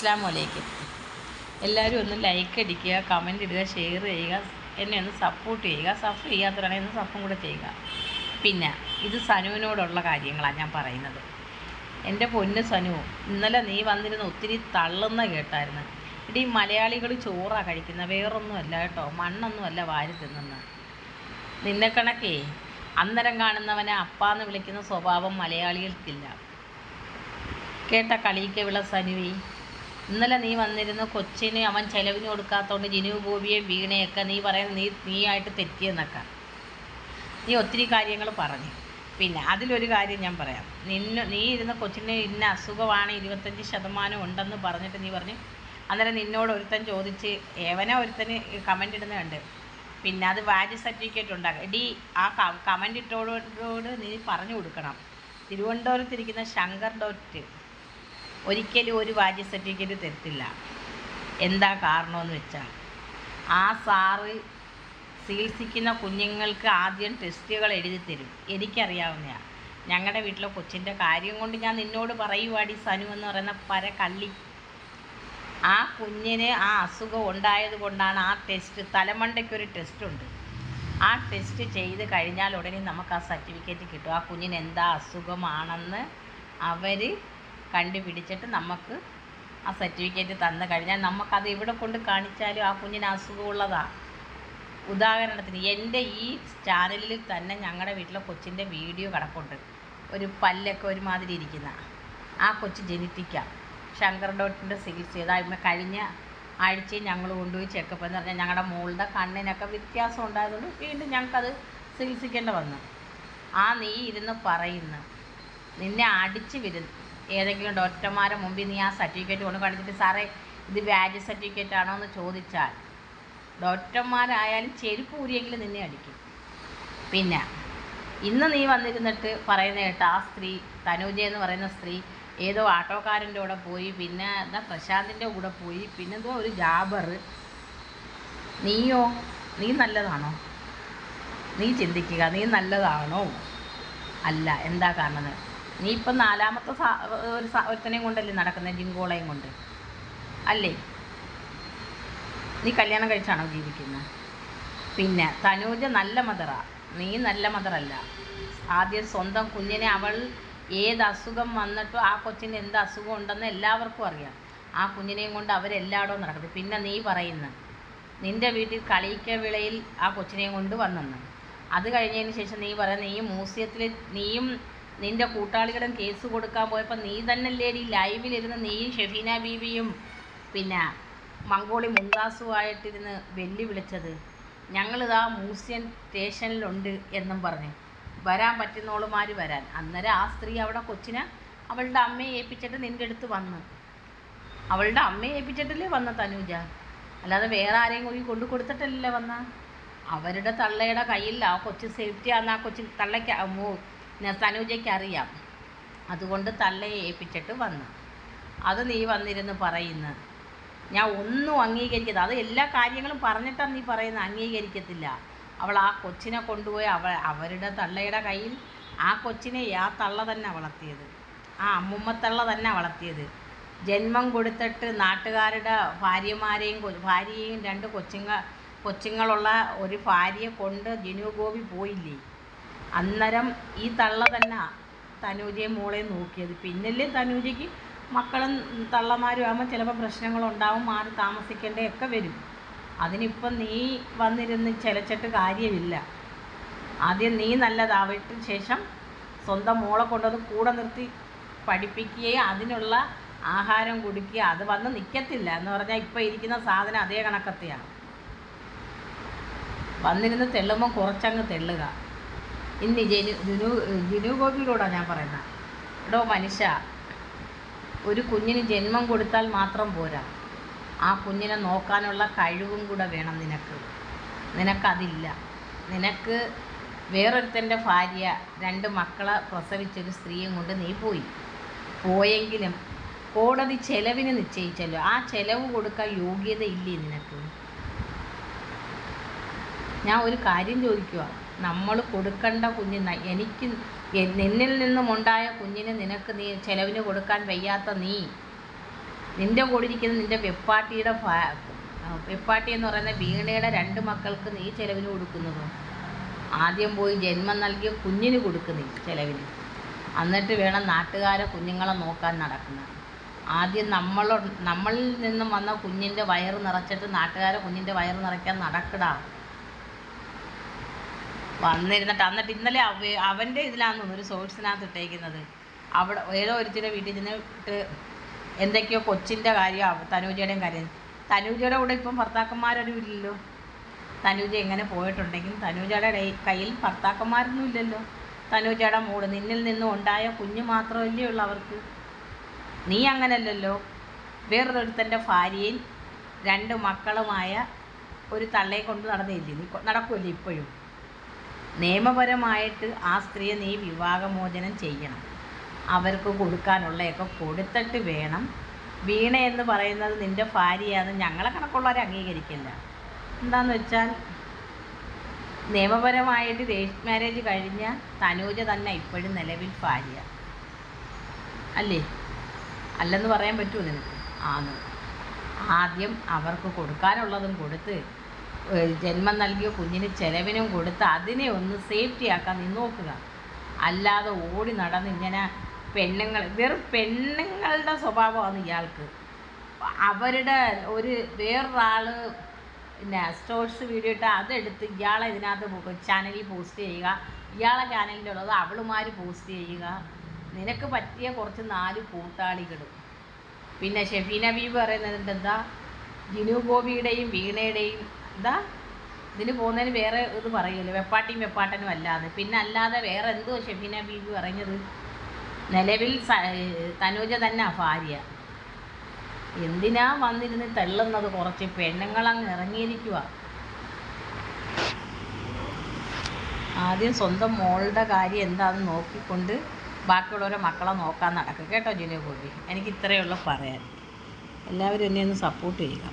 അസ്സാം വലൈക്കും എല്ലാവരും ഒന്ന് ലൈക്ക് അടിക്കുക കമന്റ് ഇടുക ഷെയർ ചെയ്യുക എന്നെ ഒന്ന് സപ്പോർട്ട് ചെയ്യുക. സഫ് ചെയ്യാത്തവരാണെങ്കിൽ ഒന്ന് സഫും കൂടെ ചെയ്യുക. പിന്നെ ഇത് സനുവിനോടുള്ള കാര്യങ്ങളാണ് ഞാൻ പറയുന്നത്. എന്റെ പൊന്ന് സനു ഇന്നലെ നീ വന്നിരുന്ന ഒത്തിരി തള്ളുന്ന കേട്ടായിരുന്നു. ഇടീ മലയാളികൾ ചോറാണ് കഴിക്കുന്നത് വേറൊന്നുമല്ല കേട്ടോ മണ്ണൊന്നുമല്ല വാരി തിന്നുന്നത് നിന്നെ കണക്കേ അന്നരം കാണുന്നവനെ അപ്പാന്ന് വിളിക്കുന്ന സ്വഭാവം മലയാളികൾക്കില്ല. കേട്ട കളിയിക്കവിള വിള സനുവി. ഇന്നലെ നീ വന്നിരുന്ന കൊച്ചിന് അവൻ ചെലവിന് കൊടുക്കാത്തതുകൊണ്ട് ജിനു ഗോപിയെ വീണയൊക്കെ നീ പറയുന്ന നീ നീയായിട്ട് തെറ്റിയെന്നൊക്കെ. നീ ഒത്തിരി കാര്യങ്ങൾ പറഞ്ഞു. പിന്നെ അതിലൊരു കാര്യം ഞാൻ പറയാം. നിന്നെ നീ ഇരുന്ന കൊച്ചിന് ഇന്ന അസുഖമാണ് ഇരുപത്തഞ്ച് ശതമാനം ഉണ്ടെന്ന് പറഞ്ഞിട്ട് നീ പറഞ്ഞു. അന്നേരം നിന്നോട് ഒരുത്തൻ ചോദിച്ച് ഏവനെ ഒരുത്തന് കമന്റ് ഇടുന്നുണ്ട്. പിന്നെ അത് വാജ് സർട്ടിഫിക്കറ്റ് ഉണ്ടാക്കുക ഡി ആ കമന്റ് ഇട്ടോടോട് നീ പറഞ്ഞു കൊടുക്കണം. തിരുവനന്തപുരത്തിരിക്കുന്ന ശങ്കർ ഡോറ്റ് ഒരിക്കലും ഒരു വാല്യൂ സർട്ടിഫിക്കറ്റ് തരത്തില്ല എന്താ കാരണമെന്ന് വെച്ചാൽ ആ സാറ് ചികിത്സിക്കുന്ന കുഞ്ഞുങ്ങൾക്ക് ആദ്യം ടെസ്റ്റുകൾ എഴുതി തരും. എനിക്കറിയാവുന്നതാണ് ഞങ്ങളുടെ വീട്ടിലെ കൊച്ചിന്റെ കാര്യം കൊണ്ട് ഞാൻ നിന്നോട് പറയുവാടി സനു എന്ന് പറയുന്ന പര കള്ളി. ആ കുഞ്ഞിന് ആ അസുഖം ഉണ്ടായത് കൊണ്ടാണ് ആ ടെസ്റ്റ് തലമണ്ടയ്ക്കൊരു ടെസ്റ്റ് ഉണ്ട് ആ ടെസ്റ്റ് ചെയ്ത് കഴിഞ്ഞാൽ ഉടനെ നമുക്ക് ആ സർട്ടിഫിക്കറ്റ് കിട്ടും. ആ കുഞ്ഞിന് എന്താ അസുഖമാണെന്ന് അവർ കണ്ടുപിടിച്ചിട്ട് നമുക്ക് ആ സർട്ടിഫിക്കറ്റ് തന്നു കഴിഞ്ഞാൽ നമുക്കത് ഇവിടെ കൊണ്ട് കാണിച്ചാലും ആ കുഞ്ഞിന് അസുഖമുള്ളതാണ് ഉദാഹരണത്തിന് എന്റെ ഈ ചാനലിൽ തന്നെ ഞങ്ങളുടെ വീട്ടിലെ കൊച്ചിന്റെ വീഡിയോ കിടപ്പുണ്ട്. ഒരു പല്ലൊക്കെ ഒരുമാതിരി ഇരിക്കുന്ന. ആ കൊച്ച് ജനിപ്പിക്കാം. ശങ്കർ ഡോട്ടിന്റെ ചികിത്സ ചെയ്താൽ കഴിഞ്ഞ ആഴ്ചയും ഞങ്ങൾ കൊണ്ടുപോയി ചെക്കപ്പ് എന്ന് പറഞ്ഞാൽ ഞങ്ങളുടെ മോളുടെ കണ്ണിനൊക്കെ വ്യത്യാസം ഉണ്ടായതുകൊണ്ട് വീണ്ടും ഞങ്ങൾക്കത് ചികിത്സിക്കേണ്ട വന്നു. ആ നീ ഇരുന്ന് പറയുന്നു. നിന്നെ അടിച്ച് വരും ഏതെങ്കിലും ഡോക്ടർമാരെ മുമ്പിൽ നീ ആ സർട്ടിഫിക്കറ്റ് കൊണ്ട് കാണിച്ചിട്ട് സാറേ ഇത് വ്യാജ സർട്ടിഫിക്കറ്റ് ആണോ എന്ന് ചോദിച്ചാൽ ഡോക്ടർമാരായാലും ചെരുപ്പ് ഊരിയെങ്കിലും നിന്നെ അടിക്കും. പിന്നെ ഇന്ന് നീ വന്നിരുന്നിട്ട് പറയുന്ന കേട്ട ആ സ്ത്രീ തനൂജ എന്ന് പറയുന്ന സ്ത്രീ ഏതോ ആട്ടോക്കാരന്റെ കൂടെ പോയി പിന്നെ എന്താ പ്രശാന്തിന്റെ കൂടെ പോയി പിന്നെ എന്തോ ഒരു ജാബർ. നീയോ? നീ നല്ലതാണോ? നീ ചിന്തിക്കുക നീ നല്ലതാണോ? അല്ല എന്താ കാണുന്നത് നീ ഇപ്പം നാലാമത്തെ സാ ഒരു ഒരുത്തനെയും കൊണ്ടല്ലേ നടക്കുന്നത് ജിങ്കോളയും കൊണ്ട്. അല്ലേ? നീ കല്യാണം കഴിച്ചാണോ ജീവിക്കുന്നത് പിന്നെ തനൂജ നല്ല മദറാ. നീ നല്ല മദറല്ല. ആദ്യം സ്വന്തം കുഞ്ഞിനെ അവൾ ഏത് അസുഖം വന്നിട്ടും ആ കൊച്ചിന് എന്ത് അസുഖം ഉണ്ടെന്ന് എല്ലാവർക്കും അറിയാം. ആ കുഞ്ഞിനെയും കൊണ്ട് അവരെല്ലായിടവും നടക്കുന്നത് പിന്നെ നീ പറയുന്ന നിന്റെ വീട്ടിൽ കളിക്ക വിളയിൽ ആ കൊച്ചിനെയും കൊണ്ട് വന്നെന്ന്. അത് കഴിഞ്ഞതിന് ശേഷം നീ പറയുന്ന നീ മ്യൂസിയത്തിൽ നീയും നിന്റെ കൂട്ടാളികളും കേസ് കൊടുക്കാൻ പോയപ്പോൾ നീ തന്നെ ലേഡി ലൈവിലിരുന്ന് നീയും ഷെഫീന ബീവിയും പിന്നെ മംഗോളി മുംതാസുമായിട്ടിരുന്ന് വെല്ലു വിളിച്ചത് ഞങ്ങളിതാ സ്റ്റേഷനിൽ സ്റ്റേഷനിലുണ്ട് എന്നും പറഞ്ഞു. വരാൻ പറ്റുന്നോളുമാർ വരാൻ. അന്നേരം ആ സ്ത്രീ അവിടെ കൊച്ചിനെ അവളുടെ അമ്മയെ ഏൽപ്പിച്ചിട്ട് നിന്റെ അടുത്ത് വന്ന്. അവളുടെ അമ്മയെ ഏൽപ്പിച്ചിട്ടല്ലേ വന്ന തനൂജ? അല്ലാതെ വേറെ ആരെയും കൂടി കൊണ്ടു കൊടുത്തിട്ടല്ലേ വന്ന? അവരുടെ തള്ളയുടെ കയ്യിൽ ആ കൊച്ചു സേഫ്റ്റി ആണെന്ന് ആ കൊച്ചു തള്ളയ്ക്ക് തനൂജയ്ക്ക് അറിയാം. അതുകൊണ്ട് തള്ളയെ ഏൽപ്പിച്ചിട്ട് വന്നു. അത് നീ വന്നിരുന്ന് പറയുന്നു. ഞാൻ ഒന്നും അംഗീകരിക്കത്തില്ല. അത് എല്ലാ കാര്യങ്ങളും പറഞ്ഞിട്ടാണ് നീ പറയുന്നത് അംഗീകരിക്കത്തില്ല. അവൾ ആ കൊച്ചിനെ കൊണ്ടുപോയി അവ അവരുടെ തള്ളയുടെ കയ്യിൽ ആ കൊച്ചിനെ ആ തള്ള തന്നെ വളർത്തിയത്. ആ അമ്മുമ്മത്തള്ള തന്നെ വളർത്തിയത്. ജന്മം കൊടുത്തിട്ട് നാട്ടുകാരുടെ ഭാര്യമാരെയും ഭാര്യയെയും രണ്ട് കൊച്ചുങ്ങ കൊച്ചുങ്ങളുള്ള ഒരു ഭാര്യയെ കൊണ്ട് ജിനു ഗോപി പോയില്ലേ? അന്നേരം ഈ തള്ള തന്നെ തനൂജയും മോളെ നോക്കിയത്. പിന്നല്ലേ തനൂജയ്ക്ക് മക്കളും തള്ളമാരും ആകുമ്പോൾ ചിലപ്പോൾ പ്രശ്നങ്ങളുണ്ടാവും മാറി താമസിക്കേണ്ടതൊക്കെ വരും. അതിനിപ്പം നീ വന്നിരുന്ന് ചിലച്ചിട്ട് കാര്യമില്ല. ആദ്യം നീ നല്ലതാവിട്ട് ശേഷം സ്വന്തം മോളെ കൊണ്ടുവന്ന് കൂടെ നിർത്തി പഠിപ്പിക്കുകയും അതിനുള്ള ആഹാരം കൊടുക്കുക അത് വന്ന് നിൽക്കത്തില്ല എന്ന് പറഞ്ഞാൽ ഇപ്പം ഇരിക്കുന്ന സാധനം അതേ കണക്കത്തെയാണ്. വന്നിരുന്ന് തെള്ളുമ്പോൾ കുറച്ചങ്ങ് തെള്ളുക. ഇന്ന് ജനു ജുനു ജുനു ഞാൻ പറയുന്നത് എടോ മനുഷ്യ ഒരു കുഞ്ഞിന് ജന്മം കൊടുത്താൽ മാത്രം പോരാ. ആ കുഞ്ഞിനെ നോക്കാനുള്ള കഴിവും കൂടെ വേണം നിനക്ക്. നിനക്കതില്ല. നിനക്ക് വേറൊരുത്തന്റെ ഭാര്യ രണ്ട് മക്കളെ പ്രസവിച്ചൊരു സ്ത്രീയും കൊണ്ട് നീ പോയി. പോയെങ്കിലും കോടതി ചെലവിന് നിശ്ചയിച്ചല്ലോ. ആ ചെലവ് കൊടുക്കാൻ യോഗ്യതയില്ലേ നിനക്ക്? ഞാൻ ഒരു കാര്യം ചോദിക്കുക നമ്മൾ കൊടുക്കേണ്ട കുഞ്ഞിന് എനിക്ക് നിന്നിൽ നിന്നും ഉണ്ടായ കുഞ്ഞിന് നിനക്ക് നീ ചെലവിന് കൊടുക്കാൻ വയ്യാത്ത നീ. നിന്റെ കൂടെ ഇരിക്കുന്ന നിന്റെ വെപ്പാട്ടിയുടെ വെപ്പാട്ടി എന്ന് പറയുന്ന വീണയുടെ രണ്ട് മക്കൾക്ക് നീ ചെലവിന് കൊടുക്കുന്നത്? ആദ്യം പോയി ജന്മം നൽകിയ കുഞ്ഞിന് കൊടുക്കുന്നില്ല ചെലവിന്. എന്നിട്ട് വേണം നാട്ടുകാരെ കുഞ്ഞുങ്ങളെ നോക്കാൻ നടക്കുന്നത്. ആദ്യം നമ്മൾ നമ്മളിൽ നിന്നും വന്ന കുഞ്ഞിന്റെ വയറ് നിറച്ചിട്ട് നാട്ടുകാരെ കുഞ്ഞിന്റെ വയറ് നിറയ്ക്കാൻ നടക്കടാ. വന്നിരുന്നിട്ട് എന്നിട്ട് ഇന്നലെ അവ അവന്റെ ഇതിലാണെന്ന് തോന്നുന്നു ഒരു സോഴ്സിനകത്ത് ഇട്ടേക്കുന്നത്. അവിടെ ഏതോ ഒരുത്തിന്റെ വീട്ടിൽ ചെന്നിട്ട് എന്തൊക്കെയോ കൊച്ചിന്റെ കാര്യം തനൂജയുടെയും കാര്യം. തനൂജയുടെ കൂടെ ഇപ്പം ഭർത്താക്കന്മാരൊന്നും ഇല്ലല്ലോ. തനൂജ എങ്ങനെ പോയിട്ടുണ്ടെങ്കിൽ തനൂജയുടെ കയ്യിൽ ഭർത്താക്കന്മാരൊന്നും ഇല്ലല്ലോ. തനൂജയുടെ മൂട് നിന്നിൽ നിന്നും ഉണ്ടായ കുഞ്ഞ് മാത്രമല്ലേ ഉള്ളൂ അവർക്ക്. നീ അങ്ങനല്ലല്ലോ. വേറൊരുത്തന്റെ ഭാര്യയും രണ്ട് മക്കളുമായ ഒരു തള്ളയെ കൊണ്ട് നടന്നില്ലേ? നീ നടക്കുമല്ലേ ഇപ്പോഴും? നിയമപരമായിട്ട് ആ സ്ത്രീയെ നീ വിവാഹമോചനം ചെയ്യണം. അവർക്ക് കൊടുക്കാനുള്ളതൊക്കെ കൊടുത്തിട്ട് വേണം. വീണ എന്ന് പറയുന്നത് നിന്റെ ഭാര്യയാണ് ഞങ്ങളെ കണക്കുള്ളവരെ അംഗീകരിക്കില്ല. എന്താന്ന് വെച്ചാൽ നിയമപരമായിട്ട് രജിസ്റ്റർ മാരേജ് കഴിഞ്ഞ തനൂജ തന്നെ ഇപ്പോഴും നിലവിൽ ഭാര്യ. അല്ലേ? അല്ലെന്ന് പറയാൻ പറ്റുമോ നിനക്ക്. ആന്ന്. ആദ്യം അവർക്ക് കൊടുക്കാനുള്ളതും കൊടുത്ത് ജന്മം നൽകിയ കുഞ്ഞിന് ചെലവിനും കൊടുത്ത് അതിനെ ഒന്ന് സേഫ്റ്റി ആക്കാൻ നീ നോക്കുക. അല്ലാതെ ഓടി നടന്ന് ഇങ്ങനെ പെണ്ണുങ്ങൾ വെറും പെണ്ണുങ്ങളുടെ സ്വഭാവമാണ് ഇയാൾക്ക്. അവരുടെ ഒരു വേറൊരാൾ പിന്നെ സ്റ്റോഴ്സ് വീഡിയോ ഇട്ട് അതെടുത്ത് ഇയാളെ ഇതിനകത്ത് ചാനലിൽ പോസ്റ്റ് ചെയ്യുക. ഇയാളെ ചാനലിന്റെ ഉള്ളത് അവളുമാർ പോസ്റ്റ് ചെയ്യുക. നിനക്ക് പറ്റിയ കുറച്ച് നാല് കൂട്ടാളികളും. പിന്നെ ഷെഫീന ബീബി പറയുന്നത് എന്താ ജിനു ഗോപിയുടെയും വീണയുടെയും എന്താ ഇതിന് പോകുന്നതിന് വേറെ ഇത് പറയുമല്ലോ വെപ്പാട്ടിയും വെപ്പാട്ടനും അല്ലാതെ. പിന്നെ അല്ലാതെ വേറെ എന്തോ ഷെഫീന ബീബി പറഞ്ഞത് നിലവിൽ തനൂജ തന്നെ ഭാര്യ. എന്തിനാ വന്നിരുന്ന് തള്ളുന്നത്? കുറച്ച് പെണ്ണുങ്ങളങ്ങ് ഇറങ്ങിയിരിക്കുക ആദ്യം സ്വന്തം മോളുടെ കാര്യം എന്താണെന്ന് നോക്കിക്കൊണ്ട് ബാക്കിയുള്ളവരെ മക്കളെ നോക്കാൻ നടക്കും. കേട്ടോ ജിനു ഗോപി? എനിക്ക് ഇത്രയേ ഉള്ളൂ പറയാൻ. എല്ലാവരും എന്നെ ഒന്ന് സപ്പോർട്ട് ചെയ്യുക.